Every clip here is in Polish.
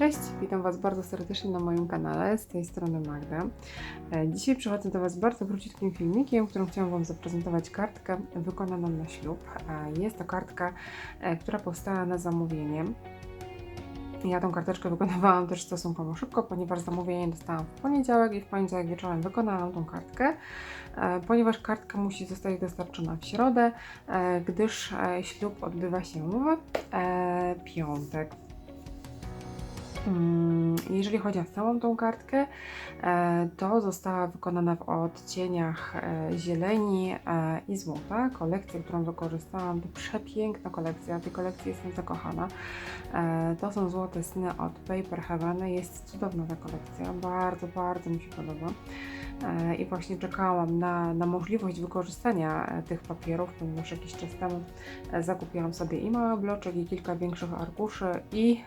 Cześć, witam Was bardzo serdecznie na moim kanale, z tej strony Magda. E, Dzisiaj przychodzę do Was bardzo króciutkim filmikiem, którym chciałam Wam zaprezentować kartkę wykonaną na ślub. E, Jest to kartka, e, która powstała na zamówienie. Ja tą karteczkę wykonywałam też stosunkowo szybko, ponieważ zamówienie dostałam w poniedziałek i w poniedziałek wieczorem wykonałam tą kartkę, ponieważ kartka musi zostać dostarczona w środę, gdyż ślub odbywa się w piątek. Mm, Jeżeli chodzi o samą tą kartkę, e, to została wykonana w odcieniach e, zieleni e, i złota. Kolekcja, którą wykorzystałam, to przepiękna kolekcja. Tej kolekcji jestem zakochana. To są złote sny od Paper Heaven. Jest cudowna ta kolekcja. Bardzo, bardzo mi się podoba. I właśnie czekałam na, na możliwość wykorzystania tych papierów, ponieważ jakiś czas temu zakupiłam sobie i mały bloczek, i kilka większych arkuszy i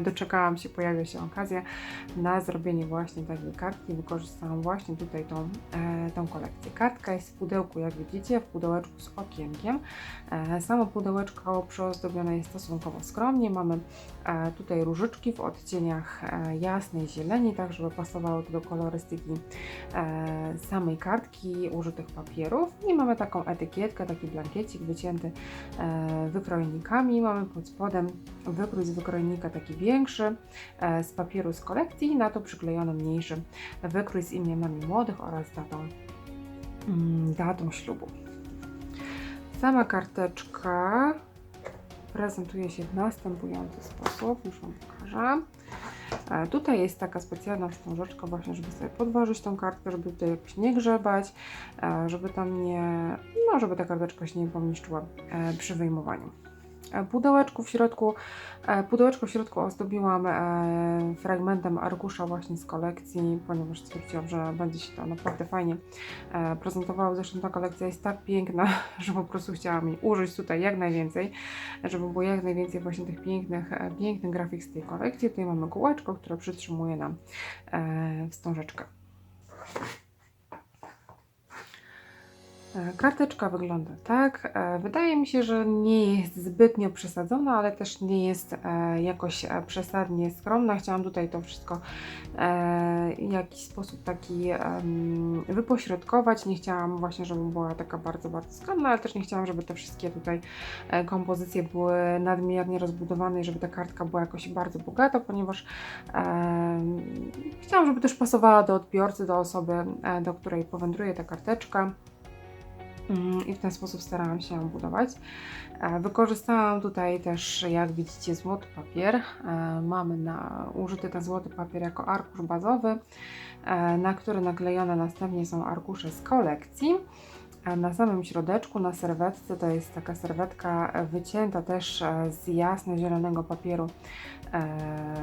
doczekałam się, pojawia się okazja na zrobienie właśnie takiej kartki. Wykorzystałam właśnie tutaj tą, e, tą kolekcję. Kartka jest w pudełku, jak widzicie, w pudełeczku z okienkiem. E, samo pudełeczko przyozdobione jest stosunkowo skromnie. Mamy e, tutaj różyczki w odcieniach e, jasnej zieleni, tak żeby pasowało to do kolorystyki e, samej kartki, użytych papierów. I mamy taką etykietkę, taki blankiecik wycięty e, wykrojnikami. Mamy pod spodem wykrój z wykrojnika taki większy, z papieru z kolekcji, na to przyklejony mniejszy wykrój z imionami młodych oraz datą, mm, datą ślubu. Sama karteczka prezentuje się w następujący sposób, już Wam pokażę. E, Tutaj jest taka specjalna wstążeczka właśnie, żeby sobie podważyć tą kartkę, żeby tutaj jakoś nie grzebać, e, żeby tam nie, no żeby ta karteczka się nie pomniszczyła e, przy wyjmowaniu. E, Pudełeczku w środku, e, pudełeczko w środku ozdobiłam e, fragmentem arkusza właśnie z kolekcji, ponieważ stwierdziłam, że będzie się to naprawdę fajnie prezentowało. Zresztą ta kolekcja jest tak piękna, że po prostu chciałam jej użyć tutaj jak najwięcej, żeby było jak najwięcej właśnie tych pięknych, pięknych grafik z tej kolekcji. Tutaj mamy kółeczko, które przytrzymuje nam wstążeczkę. E, Karteczka wygląda tak. E, Wydaje mi się, że nie jest zbytnio przesadzona, ale też nie jest e, jakoś przesadnie skromna. Chciałam tutaj to wszystko w jakiś sposób taki wypośrodkować. Nie chciałam właśnie, żeby była taka bardzo, bardzo skromna, ale też nie chciałam, żeby te wszystkie tutaj kompozycje były nadmiernie rozbudowane i żeby ta kartka była jakoś bardzo bogata, ponieważ chciałam, żeby też pasowała do odbiorcy, do osoby, do której powędruje ta karteczka. Mm, I w ten sposób starałam się ją budować. E, Wykorzystałam tutaj też, jak widzicie, złoty papier. E, Mamy na, użyty ten złoty papier jako arkusz bazowy, e, na który naklejone następnie są arkusze z kolekcji. Na samym środeczku, na serwetce, to jest taka serwetka wycięta też z jasno-zielonego papieru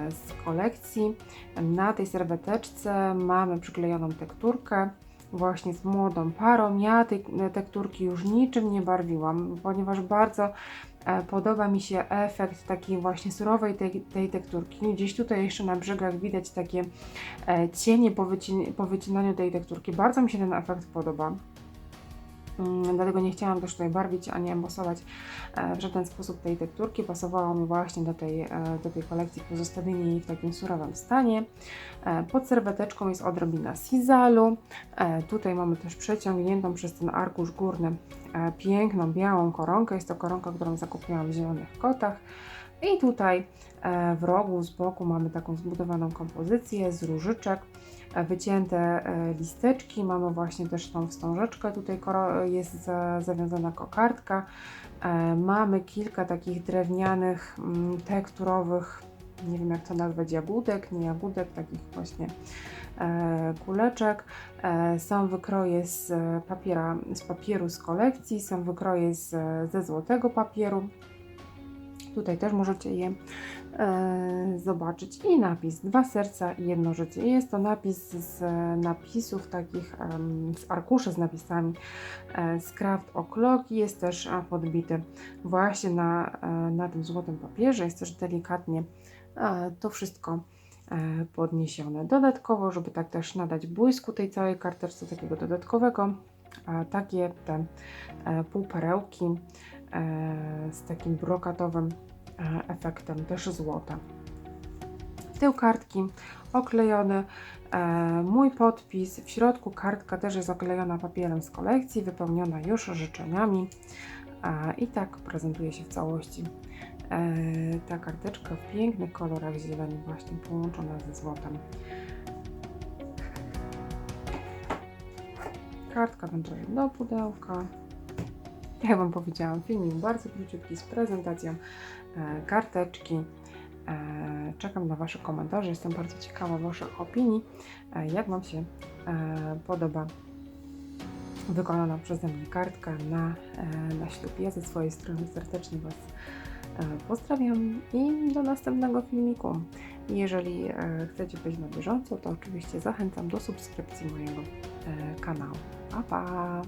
z kolekcji. Na tej serweteczce mamy przyklejoną tekturkę właśnie z młodą parą. Ja tej tekturki już niczym nie barwiłam, ponieważ bardzo e, podoba mi się efekt takiej właśnie surowej tej, tej tekturki. Gdzieś tutaj jeszcze na brzegach widać takie e, cienie po, wycin po wycinaniu tej tekturki. Bardzo mi się ten efekt podoba. Mm, Dlatego nie chciałam też tutaj barwić ani embosować e, w żaden sposób tej tekturki. Pasowało mi właśnie do tej, e, do tej kolekcji pozostawienie jej w takim surowym stanie. E, Pod serweteczką jest odrobina sizalu. Tutaj mamy też przeciągniętą przez ten arkusz górny piękną białą koronkę. Jest to koronka, którą zakupiłam w zielonych kotach. I tutaj e, w rogu z boku mamy taką zbudowaną kompozycję z różyczek, e, wycięte e, listeczki. Mamy właśnie też tą wstążeczkę. Tutaj jest za, zawiązana kokardka. Mamy kilka takich drewnianych, mm, tekturowych, nie wiem jak to nazwać, jagódek, nie jagódek, takich właśnie kuleczek. Są wykroje z papiera, z papieru z kolekcji, są wykroje z, ze złotego papieru. Tutaj też możecie je e, zobaczyć. I napis dwa serca i jedno życie. Jest to napis z napisów takich, z arkuszy z napisami e, z Craft O'Clock. Jest też podbity właśnie na, e, na tym złotym papierze. Jest też delikatnie e, to wszystko e, podniesione. Dodatkowo, żeby tak też nadać błysku tej całej karteczce, takiego dodatkowego, a takie te e, półperełki z takim brokatowym e, efektem też złota. Tył kartki oklejony, e, mój podpis. W środku kartka też jest oklejona papierem z kolekcji, wypełniona już życzeniami. E, I tak prezentuje się w całości e, ta karteczka w pięknych kolorach zieleni, właśnie połączona ze złotem. Kartka wędruje do pudełka. Jak Wam powiedziałam, filmik bardzo króciutki z prezentacją e, karteczki. E, czekam na Wasze komentarze, jestem bardzo ciekawa Waszych opinii, e, jak Wam się podoba wykonana przeze mnie kartka na, na ślub. Ja ze swojej strony serdecznie Was pozdrawiam i do następnego filmiku. Jeżeli chcecie być na bieżąco, to oczywiście zachęcam do subskrypcji mojego kanału. Pa, pa!